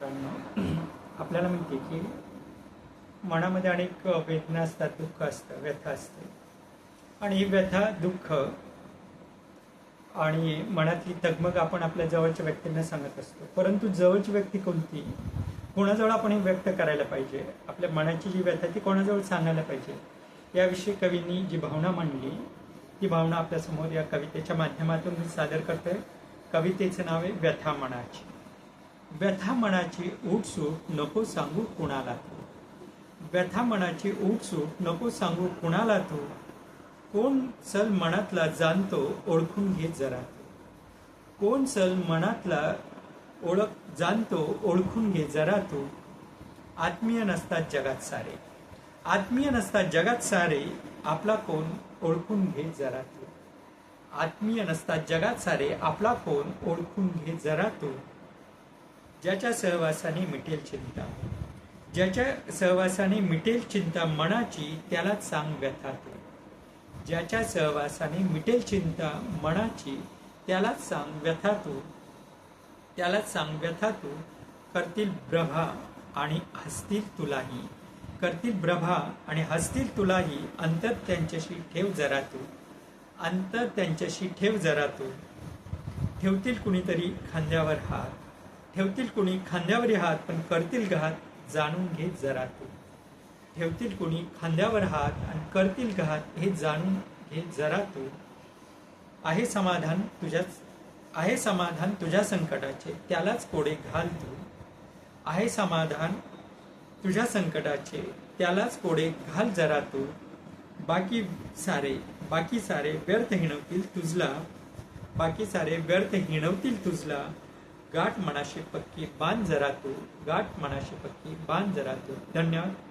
आपल्याला माहिती आहे की मनामध्ये अनेक वेदना असतात दुःख असतं व्यथा असते. आणि ही व्यथा दुःख आणि मनातली तगमग आपण आपल्या जवळच्या व्यक्तींना सांगत असतो. परंतु जवळची व्यक्ती कोणती? कोणाजवळ आपण हे व्यक्त करायला पाहिजे? आपल्या मनाची जी व्यथा ती कोणाजवळ सांगायला पाहिजे? याविषयी कवींनी जी भावना मांडली ती भावना आपल्यासमोर या कवितेच्या माध्यमातून मी सादर करतोय. कवितेचं नाव आहे व्यथा मनाची. व्यथा मनाची ऊटसूट नको सांगू कुणाला तू. व्यथा मनाची ऊटसूट नको सांगू कुणाला तू. कोण सल मनातला जाणतो ओळखून घे जरा कोण सल मनातला ओळख जाणतो ओळखून घे जरा तू. आत्मीय नसतात जगात सारे. आत्मीय नसतात जगात सारे आपला कोण ओळखून घे जरा तू. आत्मीय नसतात जगात सारे आपला कोण ओळखून घे जरा तू. ज्याच्या सहवासाने मिटेल चिंता. ज्याच्या सहवासाने मिटेल चिंता मनाची त्यालाच सांग व्यथा तू. ज्याच्या सहवासाने मिटेल चिंता मनाची त्यालाच सांग व्यथा तू. त्यालाच सांग व्यथा तू. करतील प्रभा आणि हसतील तुलाही. करतील प्रभा आणि हसतील तुलाही अंतर त्यांच्याशी ठेव जरा तू. अंतर त्यांच्याशी ठेव जरा तू. ठेवतील कुणीतरी खांद्यावर हात. ठेवतील कुणी खांद्यावरी हात पण करतील घात जाणून घे जरा तू. ठेवतील कुणी खांद्यावर हात आणि करतील घात हे जाणून घे जरा तू. आहे समाधान तुझ्याच आहे समाधान तुझ्या संकटाचे त्यालाच कोडे घाल तू. आहे समाधान तुझ्या संकटाचे त्यालाच कोडे घाल जरा तू. बाकी सारे बाकी सारे व्यर्थ हिणवतील तुझला. बाकी सारे व्यर्थ हिणवतील तुझला. गाठ मनाशी पक्की बांध जरा तू गाठ मनाशी पक्की बांध जरा तू. धन्यवाद.